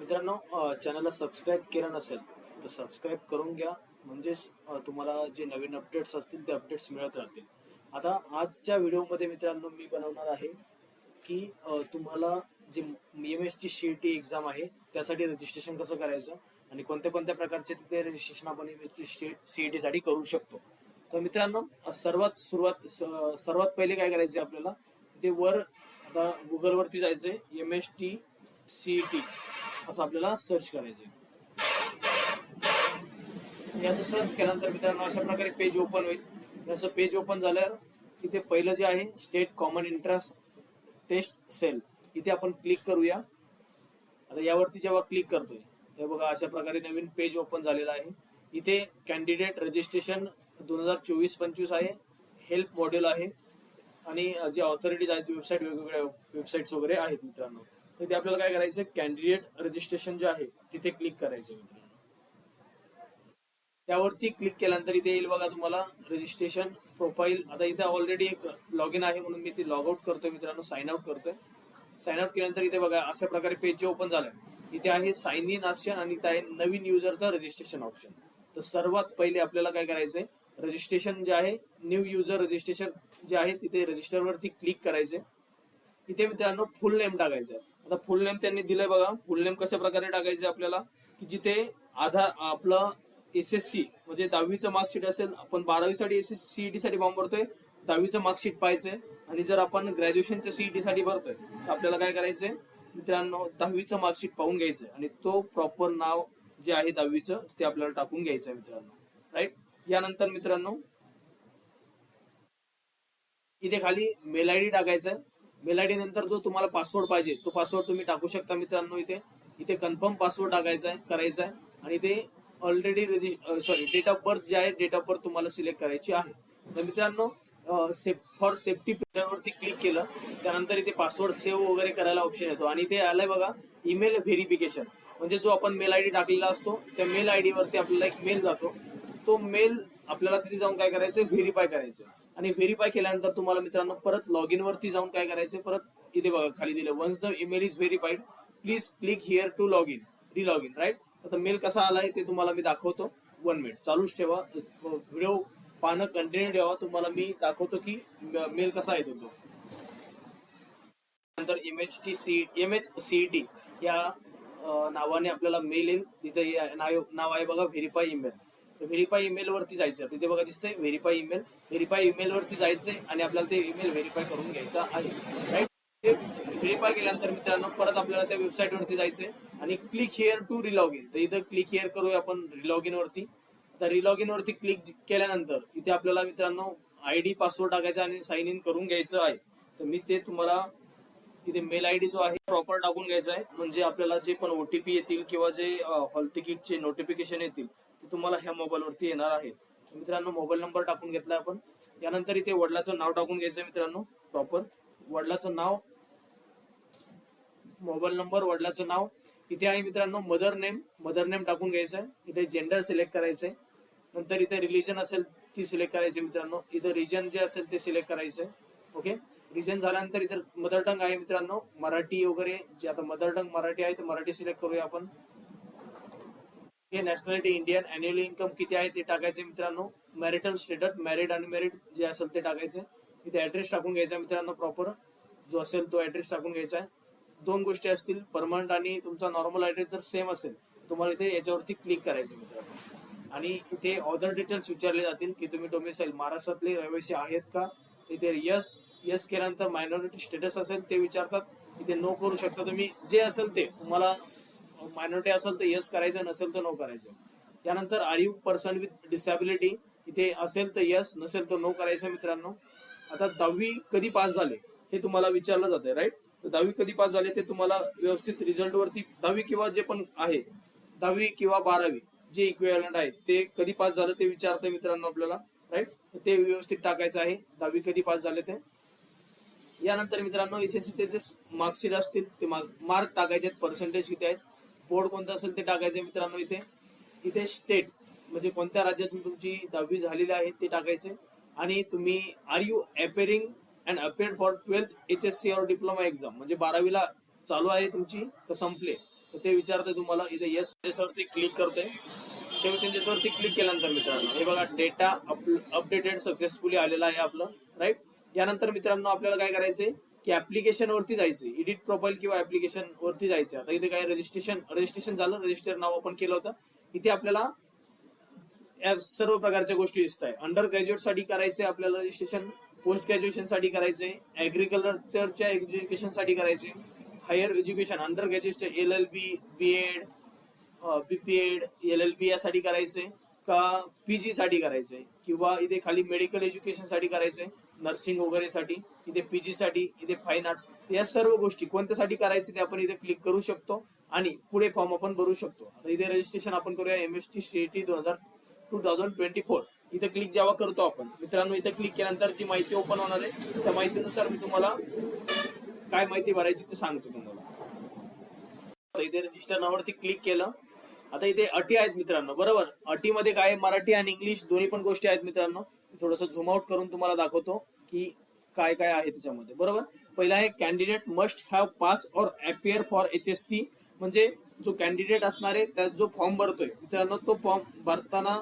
मित्रांनो चॅनलला सबस्क्राईब केलं नसेल तर सबस्क्राईब करून घ्या. म्हणजेच तुम्हाला जे नवीन अपडेट्स असतील ते अपडेट्स मिळत राहतील. आता आजच्या व्हिडिओमध्ये मित्रांनो मी बनवणार आहे की तुम्हाला जे एम एस ची सी टी एक्झाम आहे त्यासाठी रजिस्ट्रेशन कसं करायचं आणि कोणत्या कोणत्या प्रकारचे तिथे रजिस्ट्रेशन आपण M S T C T साठी करू शकतो. तर मित्रांनो सर्वात सुरुवात सर्वात पहिले काय करायचं आपल्याला ते वर आता गुगलवरती जायचंय M S T C T असं आपल्याला सर्च करायचंय. याचं असं सर्च केल्यानंतर मित्रांनो अशा प्रकारे पेज ओपन होईल. असं पेज ओपन झाल्यावर तिथे पहिलं जे आहे state common interest test cell इथे आपण क्लिक करूया. आता यावरती जेव्हा क्लिक करतोय तेव्हा बघा अशा प्रकारे नवीन पेज ओपन झालेला आहे. इथे कॅन्डिडेट रजिस्ट्रेशन दोन हजार चोवीस पंचवीस आहे. हेल्प मॉड्यूल आहे. आणि जे ऑथॉरिटीज आहेत वेबसाईट वेगवेगळ्या वेबसाईट्स वगैरे आहेत मित्रांनो. तर ते आपल्याला काय करायचं कॅन्डिडेट रजिस्ट्रेशन जे आहे तिथे क्लिक करायचं मित्रांनो. त्यावरती क्लिक केल्यानंतर इथे येईल बघा तुम्हाला रजिस्ट्रेशन प्रोफाईल आता इथे ऑलरेडी एक लॉग इन आहे म्हणून मी ते लॉग आउट करतोय मित्रांनो साइन आउट करतोय. साइन आउट केल्यानंतर इथे बघा अशा प्रकारे पेज जे ओपन झालंय इथे आहे साइन इन ऑप्शन आणि इथे आहे नवीन युजरचं रजिस्ट्रेशन ऑप्शन तर सर्वात पहिले आपल्याला काय करायचंय? रजिस्ट्रेशन जे आहे न्यू युजर रजिस्ट्रेशन जे आहे तिथे रजिस्टर वरती क्लिक करायचंय. इथे मित्रांनो फुल नेम टाकायचं आता फुल नेम त्यांनी दिलंय बघा. फुल नेम कशा प्रकारे टाकायचे आपल्याला? की जिथे आधार आपलं एस एस सी म्हणजे दहावीचं मार्कशीट असेल आपण बारावीसाठी एस एस सीईटी साठी फॉर्म भरतोय दहावीचं मार्कशीट पाहायचंय. आणि जर आपण ग्रॅज्युएशनच्या सीईटी साठी भरतोय तर आपल्याला काय करायचंय? मित्रांनो दहावीचं मार्कशीट पाहून घ्यायचं आणि तो प्रॉपर नाव जे आहे दहावीचं ते आपल्याला टाकून घ्यायचं आहे मित्रांनो. राईट यानंतर मित्रांनो इथे खाली मेल आय डी टाकायचं. मेल आय डी नंतर जो तुम्हाला पासवर्ड पाहिजे तो पासवर्ड तुम्ही टाकू शकता मित्रांनो इथे. इथे कन्फर्म पासवर्ड टाकायचा आहे करायचा आहे. आणि इथे already sorry date of birth जे आहे डेट ऑफ बर्थ तुम्हाला सिलेक्ट करायची आहे. तर मित्रांनो सेफ फॉर सेफ्टी वरती क्लिक केलं त्यानंतर इथे पासवर्ड सेव्ह वगैरे करायला ऑप्शन येतो. आणि इथे आलाय बघा ईमेल व्हेरिफिकेशन म्हणजे जो आपण मेल आय डी टाकलेला असतो त्या मेल आय डी वरती आपल्याला एक मेल जातो. तो मेल आपल्याला तिथे जाऊन काय करायचं? व्हेरीफाय करायचं. आणि व्हेरीफाय केल्यानंतर तुम्हाला मित्रांनो परत लॉग इन वरती जाऊन काय करायचं परत इथे बघा खाली दिलं. Once the email is verified please click here to log in re log in right आता मेल कसा आलाय ते तुम्हाला मी दाखवतो. वन मिनिट चालूच ठेवा. व्हिडिओ पाहणं कंटिन्यू ठेवा. तुम्हाला मी दाखवतो की मेल कसा येतो तो नंतर M H T C M H C T या नावाने आपल्याला मेल येईल. तिथे नाव नाव आहे बघा व्हेरीफाय ईमेल व्हेरीफाय ईमेल वरती जायचं. तिथे बघा दिसतंय व्हेरीफाय ईमेल व्हेरीफाय ईमेल वरती जायचंय आणि आपल्याला ते ईमेल व्हेरीफाय करून घ्यायचा आहे. राईट ते व्हेरीफाय केल्यानंतर मित्रांनो परत आपल्याला त्या वेबसाईट वरती जायचंय. आणि click here to relog in तर इथं क्लिक हिअर करूया आपण रिलॉग इन वरती. तर रिलॉग इन वरती क्लिक केल्यानंतर इथे आपल्याला मित्रांनो आय डी पासवर्ड टाकायचा आणि साइन इन करून घ्यायचं आहे. तर मी ते तुम्हाला इथे मेल आय डी जो आहे प्रॉपर टाकून घ्यायचा आहे. म्हणजे आपल्याला जे पण ओटीपी येतील किंवा जे हॉल तिकीटचे नोटिफिकेशन येतील ते तुम्हाला ह्या मोबाईल वरती येणार आहे. मित्रांनो मोबाईल नंबर टाकून घेतला आपण. त्यानंतर इथे वडिलाचं नाव टाकून घ्यायचं मित्रांनो प्रॉपर वडिलाचं नाव मोबाईल नंबर वडिलाचं नाव. इथे आहे मित्रांनो मदर नेम मदर नेम टाकून घ्यायचं आहे इथे जेंडर सिलेक्ट करायचं आहे नंतर इथे रिलिजन असेल ती सिलेक्ट करायची मित्रांनो. इथं रिजन जे असेल ते सिलेक्ट करायचं आहे ओके रिजन झाल्यानंतर इतर मदर टंग आहे मित्रांनो. मराठी वगैरे जे आता मदर टंग मराठी आहे तर मराठी सिलेक्ट करूया आपण. हे नॅशनॅलिटी इंडियन अॅन्युअल इन्कम किती आहे ते टाकायचे मित्रांनो. मॅरिटल स्टेटस मॅरिड अनमॅरिड जे असेल ते टाकायचे इथे ऍड्रेस टाकून घ्यायचा मित्रांनो प्रॉपर जो असेल तो ऍड्रेस टाकून घ्यायचा आहे. दोन गोष्टी असतील परमनंट आणि तुमचा नॉर्मल ऍड्रेस जर सेम असेल तुम्हाला इथे याच्यावरती क्लिक करायचं मित्रांनो. आणि इथे ऑदर डिटेल्स विचारले जातील की तुम्ही डोमिसाईल महाराष्ट्रातले रहिवासी आहेत का? इथे यस यस केल्यानंतर मायनॉरिटी स्टेटस असेल ते विचारतात. इथे नो करू शकता तुम्ही. जे असेल ते तुम्हाला मायनॉरिटी असेल तर यस करायचं नसेल तर नो करायचं. त्यानंतर are you person with disability इथे असेल तर यस नसेल तर नो करायचं मित्रांनो. आता दहावी कधी पास झाले हे तुम्हाला विचारलं जाते राईट तर दहावी कधी पास झाले ते तुम्हाला व्यवस्थित रिझल्ट वरती दहावी किंवा जे पण आहे दहावी किंवा बारावी जे इक्विवलंट आहे ते कधी पास झालं ते विचारतंय मित्रांनो आपल्याला राईट ते व्यवस्थित टाकायचं आहे. दहावी कधी पास झाले ते? यानंतर मित्रांनो एस एस जे मार्कशीट असतील ते मार्क टाकायचे आहेत पर्सेंटेज किती आहेत? बोर्ड कोणतं असेल ते टाकायचे मित्रांनो इथे. इथे स्टेट म्हणजे कोणत्या राज्यातून तुमची दहावी झालेली आहे ते टाकायचे आणि तुम्ही are you appearing and appear for twelfth H S C or diploma exam म्हणजे बारावीला चालू आहे तुमची तर संपले. तर ते विचारते तुम्हाला इथे येस वरती क्लिक करतोय. शेवटी वरती क्लिक केल्यानंतर मित्रांनो हे बघा डेटा अपडेटेड सक्सेसफुली आलेला आहे आपलं राईट यानंतर मित्रांनो आपल्याला काय करायचंय? की ऍप्लिकेशन वरती जायचं एडिट प्रोफाईल किंवा ऍप्लिकेशन वरती जायचं आता इथे काय रजिस्ट्रेशन रजिस्ट्रेशन झालं रजिस्टर नाव आपण केलं होतं. इथे आपल्याला या सर्व प्रकारच्या गोष्टी दिसत आहे. अंडर ग्रॅज्युएटसाठी करायचंय आपल्याला रजिस्ट्रेशन पोस्ट ग्रॅज्युएशनसाठी करायचंय. ऍग्रिकल्चरच्या एज्युकेशनसाठी करायचंय. Higher education undergraduate L L B B Ed BPEd L L B यासाठी करायचंय. का पीजी साठी करायचंय. किंवा इथे खाली मेडिकल एज्युकेशनसाठी करायचंय. नर्सिंग वगैरे साठी इथे पीजी साठी इथे फाईन आर्ट्स या सर्व गोष्टी कोणत्यासाठी करायचे ते आपण इथे क्लिक करू शकतो आणि पुढे फॉर्म आपण भरू शकतो. आता इथे रजिस्ट्रेशन आपण करूया एम एस टी सीईटी दोन हजार टू थाउजंड ट्वेंटी फोर इथे क्लिक जेव्हा करतो आपण मित्रांनो इथे क्लिक केल्यानंतर जी माहिती ओपन होणार आहे त्या माहितीनुसार मी तुम्हाला काय माहिती भरायची ते सांगतो तुम्हाला. इथे रजिस्टर नावावरती क्लिक केलं. आता इथे अटी आहेत मित्रांनो बरोबर? अटीमध्ये काय मराठी आणि इंग्लिश दोन्ही पण गोष्टी आहेत मित्रांनो. थोडस झूम आउट करून तुम्हाला दाखवतो. की काय काय आहे त्याच्यामध्ये बरोबर? पहिला आहे candidate must have pass or appear for H S C म्हणजे जो कॅन्डिडेट असणार आहे त्या जो फॉर्म भरतोय मित्रांनो तो फॉर्म भरताना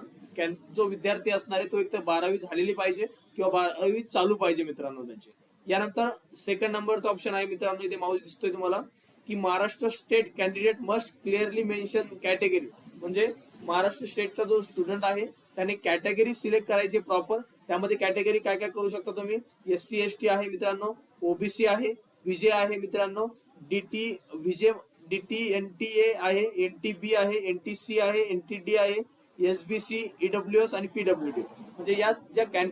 जो विद्यार्थी असणार आहे तो एकतर बारावी झालेली पाहिजे किंवा बारावी चालू पाहिजे मित्रांनो त्यांचे. यानंतर सेकंड नंबरचा ऑप्शन आहे मित्रांनो इथे माऊस दिसतोय तुम्हाला की Maharashtra state candidate must clearly mention category म्हणजे महाराष्ट्र स्टेटचा जो स्टुडंट आहे त्याने कॅटेगरी सिलेक्ट करायची प्रॉपर त्यामध्ये कॅटेगरी काय काय करू शकता तुम्ही? एस सी एस टी आहे मित्रांनो ओबीसी आहे विजय आहे मित्रांनो DT VJ DT N T A आहे एन टी बी आहे एन टी सी आहे एन टी डी आहे एस बी सी ईडब्ल्यू एस आणि पीडब्ल्यू डी. म्हणजे या ज्या कॅन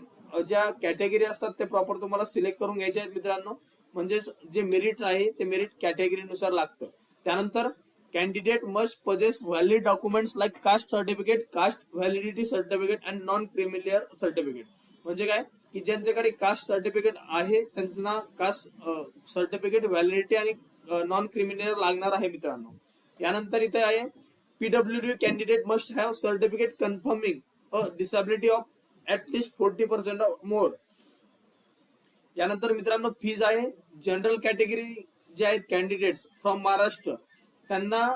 ज्या कॅटेगरी असतात ते प्रॉपर तुम्हाला सिलेक्ट करून घ्यायचे आहेत मित्रांनो. म्हणजेच जे मेरिट आहे ते मेरिट कॅटेगरीनुसार लागतं. त्यानंतर candidate must possess valid documents like caste certificate caste validity certificate and non creamy layer certificate. म्हणजे काय? की ज्यांच्याकडे कास्ट सर्टिफिकेट आहे त्यांना कास्ट सर्टिफिकेट व्हॅलिडिटी आणि नॉन क्रिमिनल लागणार आहे मित्रांनो. यानंतर इथे आहे PW D candidate must have certificate confirming a disability of at least forty percent of more यानंतर मित्रांनो फीज आहे जनरल कॅटेगरी जे आहेत कॅन्डिडेट्स फ्रॉम महाराष्ट्र त्यांना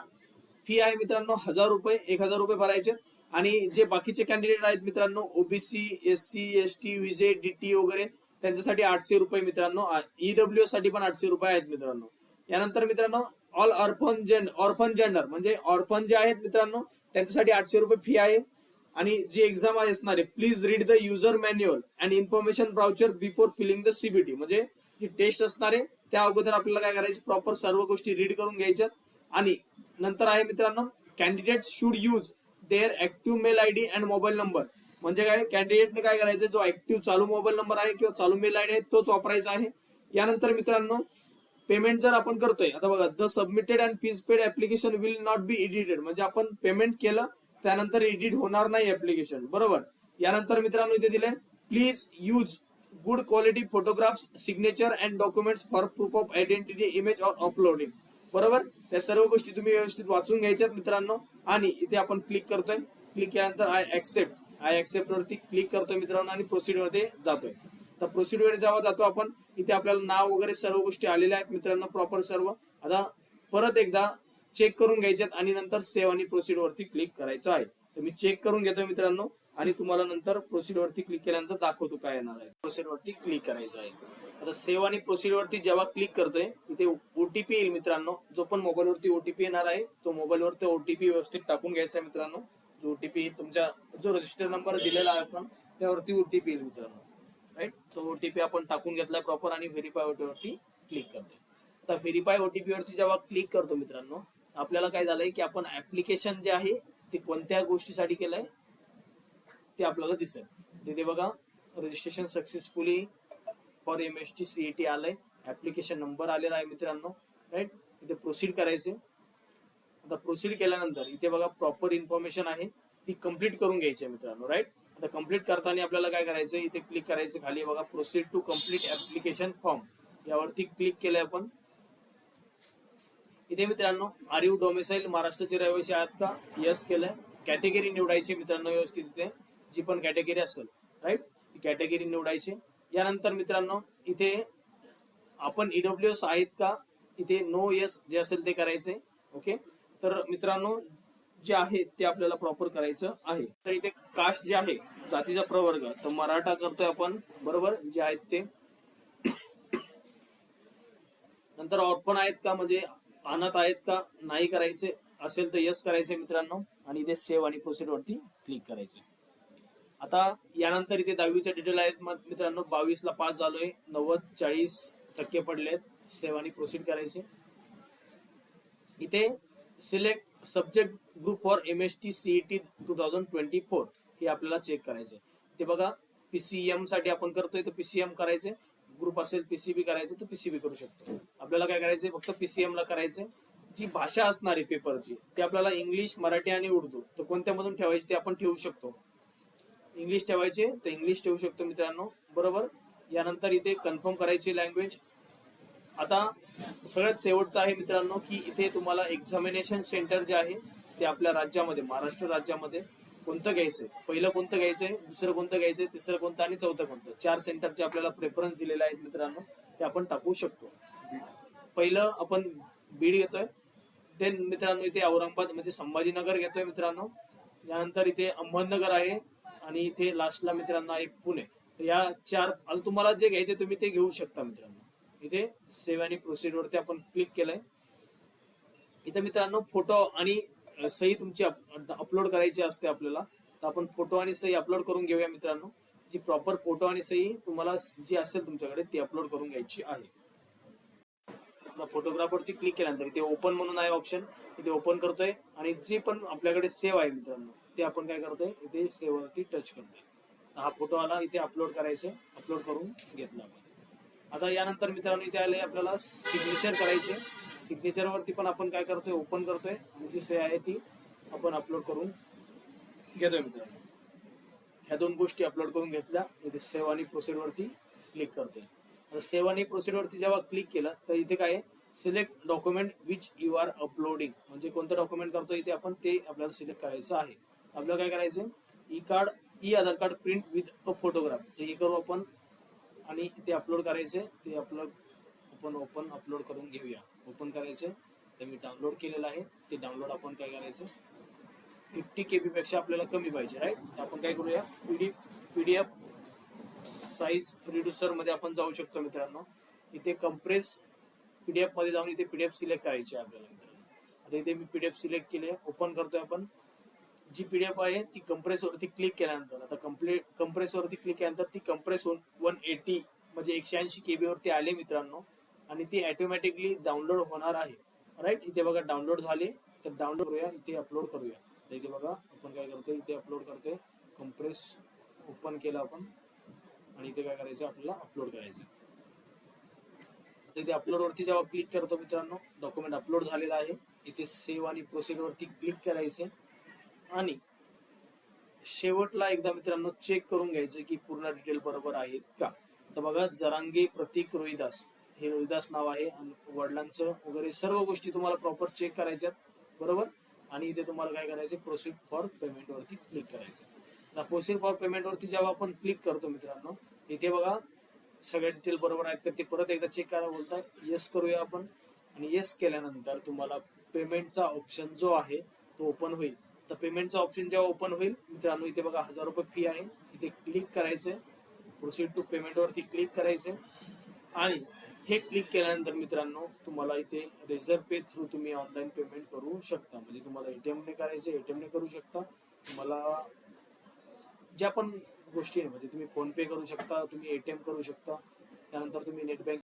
फी आहे मित्रांनो हजार रुपये एक हजार रुपये भरायचे. आणि जे बाकीचे कॅन्डिडेट आहेत मित्रांनो OBC S C S T VJ DT वगैरे त्यांच्यासाठी आठशे रुपये मित्रांनो ईडब्ल्यू साठी पण आठशे रुपये आहेत मित्रांनो. यानंतर मित्रांनो ऑल ऑर्फन जेंड ऑर्फन जेंडर म्हणजे ऑर्फन जे आहेत मित्रांनो त्यांच्यासाठी आठशे रुपये फी आहे. आणि जी एक्झाम असणार आहे please read the user manual and information brochure before filling the CBT म्हणजे जी टेस्ट असणार आहे त्या अगोदर आपल्याला काय करायचं प्रॉपर सर्व गोष्टी रीड करून घ्यायच्यात आणि नंतर आहे मित्रांनो candidate should use their active mail I D and mobile number म्हणजे काय? कॅन्डिडेटने काय करायचं? जो ऍक्टिव्ह चालू मोबाईल नंबर आहे किंवा चालू मेल आय डी आहे तोच वापरायचा आहे. यानंतर मित्रांनो पेमेंट जर आपण करतोय आता बघा the submitted and fees paid application will not be edited म्हणजे आपण पेमेंट केलं त्यानंतर एडिट होणार नाही ऍप्लिकेशन बरोबर? यानंतर मित्रांनो इथे दिले please use good quality photographs signature and documents for proof of identity image or uploading बरोबर? त्या सर्व गोष्टी तुम्ही व्यवस्थित वाचून घ्यायच्यात मित्रांनो. आणि इथे आपण क्लिक करतोय. क्लिक केल्यानंतर आय ऍक्सेप्ट आय ऍक्सेप्ट वरती क्लिक करतोय मित्रांनो आणि प्रोसीडमध्ये जातोय. तर प्रोसीड वर जेव्हा जातो आपण इथे आपल्याला नाव वगैरे सर्व गोष्टी आलेल्या आहेत मित्रांनो प्रॉपर सर्व. आता परत एकदा चेक करून घ्यायच्यात आणि नंतर सेव्ह आणि प्रोसीड वरती क्लिक करायचं आहे. तर मी चेक करून घेतोय मित्रांनो आणि तुम्हाला नंतर प्रोसीड वरती क्लिक केल्यानंतर दाखवतो काय येणार आहे. प्रोसीड वरती क्लिक करायचं आहे. आता सेव्ह आणि प्रोसीड वरती जेव्हा क्लिक करतोय तिथे ओटीपी येईल मित्रांनो. जो पण मोबाईलवरती ओटीपी येणार आहे तो मोबाईलवरती ओटीपी व्यवस्थित टाकून घ्यायचा आहे मित्रांनो. जो ओटीपी तुमच्या जो रजिस्टर नंबर दिलेला आहे आपण त्यावरती ओटीपी येईल मित्रांनो. राईट तो ओटीपी आपण टाकून घेतलाय प्रॉपर आणि व्हेरीफाय वरती क्लिक करतोय. आता व्हेरीफाय ओटीपी वरती जेव्हा क्लिक करतो मित्रांनो आपल्याला काय झालंय की आपण ऍप्लिकेशन जे आहे ते कोणत्या गोष्टीसाठी केलंय ते आपल्याला दिसेल. तिथे बघा registration successfully for M S T CET आलंय. ऍप्लिकेशन नंबर आलेला आहे मित्रांनो. राईट इथे प्रोसीड करायचे आता प्रोसीड केल्यानंतर इथे बघा प्रॉपर इन्फॉर्मेशन आहे. ती कंप्लीट करून घ्यायची आहे मित्रांनो. राईट आता कंप्लीट करताना आपल्याला काय करायचं इथे क्लिक करायचं खाली बघा. Proceed to complete application form यावरती क्लिक केलंय आपण. इथे मित्रांनो आर यू डोमेसाईल महाराष्ट्राचे रहिवासी आहात का? यस केलंय. कॅटेगरी निवडायची मित्रांनो व्यवस्थित इथे. जी पण कॅटेगरी असेल. राईट ती कॅटेगरी निवडायची यानंतर मित्रांनो इथे आपण ईडब्ल्यू एस आहेत का? इथे नो यस जे असेल ते करायचे ओके तर मित्रांनो जे आहे ते आपल्याला प्रॉपर करायचं आहे. तर इथे कास्ट जे आहे जातीचा प्रवर्ग तर मराठा करतोय आपण बरोबर? जे आहेत ते. नंतर ऑर्पण आहेत का? म्हणजे अनाथ आहेत का? नाही करायचे असेल तर यस करायचे मित्रांनो. आणि इथे सेव्ह आणि प्रोसिड वरती क्लिक करायचे. आता यानंतर इथे दहावीचे डिटेल आहेत. मग मित्रांनो बावीस ला पास झालोय. नव्वद चाळीस टक्के पडलेत. सेव्ह प्रोसीड करायचे. इथे select subject group for M S T CET two thousand twenty four हे आपल्याला चेक करायचे. ते बघा पीसीएमसाठी आपण करतोय तर पीसीएम करायचे. ग्रुप असेल पीसीबी करायचे तर पीसीबी करू शकतो. आपल्याला काय करायचे? फक्त पीसीएम ला करायचे. जी भाषा असणारी पेपरची ती आपल्याला इंग्लिश मराठी आणि उर्दू तर कोणत्या मधून ठेवायची ते आपण ठेवू शकतो. इंग्लिश ठेवायचे तर इंग्लिश ठेवू शकतो मित्रांनो. बरोबर? यानंतर इथे कन्फर्म करायची लँग्वेज आता सगळ्यात शेवटचं आहे मित्रांनो की इथे तुम्हाला एक्झामिनेशन सेंटर जे आहे ते आपल्या राज्यामध्ये महाराष्ट्र राज्यामध्ये कोणतं घ्यायचंय? पहिलं कोणतं घ्यायचंय? दुसरं कोणतं घ्यायचंय? तिसरं कोणतं आणि चौथं कोणतं? चार सेंटरचे आपल्याला प्रेफरन्स दिलेले आहेत मित्रांनो ते आपण टाकू शकतो. पहिलं आपण बीड घेतोय. देन मित्रांनो इथे औरंगाबाद म्हणजे संभाजीनगर घेतोय मित्रांनो. यानंतर इथे अहमदनगर आहे. आणि इथे लास्टला मित्रांनो आहे पुणे. तर या चार आता तुम्हाला जे घ्यायचे तुम्ही ते घेऊ शकता मित्रांनो. इथे सेव्ह आणि प्रोसिड वरती आपण क्लिक केलंय. इथे मित्रांनो फोटो आणि सही तुमची अपलोड करायची असते आपल्याला. तर आपण फोटो आणि सही अपलोड करून घेऊया मित्रांनो. जी प्रॉपर फोटो आणि सही तुम्हाला जी असेल तुमच्याकडे ती अपलोड करून घ्यायची आहे. फोटोग्राफवरती क्लिक केल्यानंतर इथे ओपन म्हणून आहे ऑप्शन इथे ओपन करतोय. आणि जी पण आपल्याकडे सेव्ह आहे मित्रांनो ते आपण काय करतोय इथे सेव्ह वरती टच करतोय. हा फोटो आला इथे अपलोड करायचे अपलोड करून घेतला आता यानंतर मित्रांनो इथे आले आपल्याला सिग्नेचर करायचे. सिग्नेचर वरती पण आपण काय करतोय ओपन करतोय. जी सही आहे ती आपण अपलोड करून घेतोय मित्रांनो. ह्या दोन गोष्टी अपलोड करून घेतल्या. इथे सेव्ह आणि प्रोसीड वरती क्लिक करतोय. आता सेव्ह आणि प्रोसीड वरती जेव्हा क्लिक केलं तर इथे काय select document which you are uploading म्हणजे कोणतं डॉक्युमेंट करतो इथे आपण ते आपल्याला सिलेक्ट करायचं आहे. आपल्याला काय करायचं E e card E e Aadhaar card print with a photograph ते हे करू आपण आणि ते अपलोड करायचे ते आपलं आपण ओपन अपलोड करून घेऊया. ओपन करायचे ते मी डाउनलोड केलेलं आहे. ते डाउनलोड आपण काय करायचं फिफ्टी के पेक्षा आपल्याला कमी पाहिजे राईट आपण काय करूया? पीडी पीडीएफ साईज रिड्युसरमध्ये आपण जाऊ शकतो मित्रांनो. इथे कम्प्रेस पीडीएफमध्ये जाऊन इथे पी डी एफ सिलेक्ट करायची आपल्याला मित्रांनो. आता इथे मी पी डी एफ सिलेक्ट केले ओपन करतोय आपण. जी पी डी एफ आहे ती कंप्रेसवरती क्लिक केल्यानंतर आता कम्प्ले कंप्रेसवरती क्लिक केल्यानंतर ती कंप्रेस होऊन वन एटी म्हणजे एकशे ऐंशी के वरती आले मित्रांनो. आणि ती ॲटोमॅटिकली डाउनलोड होणार आहे. राईट इथे बघा डाउनलोड झाले. तर डाउनलोड करूया. इथे अपलोड करूया. तर इथे बघा आपण काय करतोय? इथे अपलोड करतोय. कंप्रेस ओपन केलं आपण. आणि इथे काय करायचं? आपल्याला अपलोड करायचं. इथे अपलोड वरती जेव्हा क्लिक करतो मित्रांनो डॉक्युमेंट अपलोड झालेला आहे. इथे सेव्ह आणि प्रोसीड वरती क्लिक करायचे. आणि शेवटला एकदा मित्रांनो चेक करून घ्यायचं की पूर्ण डिटेल बरोबर आहेत का? तर बघा जरांगे प्रतीक रोहिदास. हे रोहिदास नाव आहे आणि वडिलांचं वगैरे सर्व गोष्टी तुम्हाला प्रॉपर चेक करायच्यात बरोबर? आणि इथे तुम्हाला काय करायचं प्रोसीड फॉर पेमेंट वरती क्लिक करायचं प्रोसीड फॉर पेमेंट वरती जेव्हा आपण क्लिक करतो मित्रांनो इथे बघा सगळे डिटेल बरोबर आहेत का ते परत एकदा चेक करा बोलताय येस करूया आपण. आणि येस केल्यानंतर तुम्हाला पेमेंटचा ऑप्शन जो आहे तो ओपन होईल. तर पेमेंटचा ऑप्शन जेव्हा ओपन होईल मित्रांनो इथे बघा हजार रुपये फी आहे. इथे क्लिक करायचं प्रोसीड टू पेमेंटवरती क्लिक करायचं आणि हे क्लिक केल्यानंतर मित्रांनो तुम्हाला इथे रेझर पे थ्रू तुम्ही ऑनलाईन पेमेंट करू शकता. म्हणजे तुम्हाला एटीएम ने करायचं एटीएम ने करू शकता. तुम्हाला ज्या पण गोष्टी आहे म्हणजे तुम्ही फोन पे करू शकता तुम्ही एटीएम करू शकता. त्यानंतर तुम्ही नेट बँक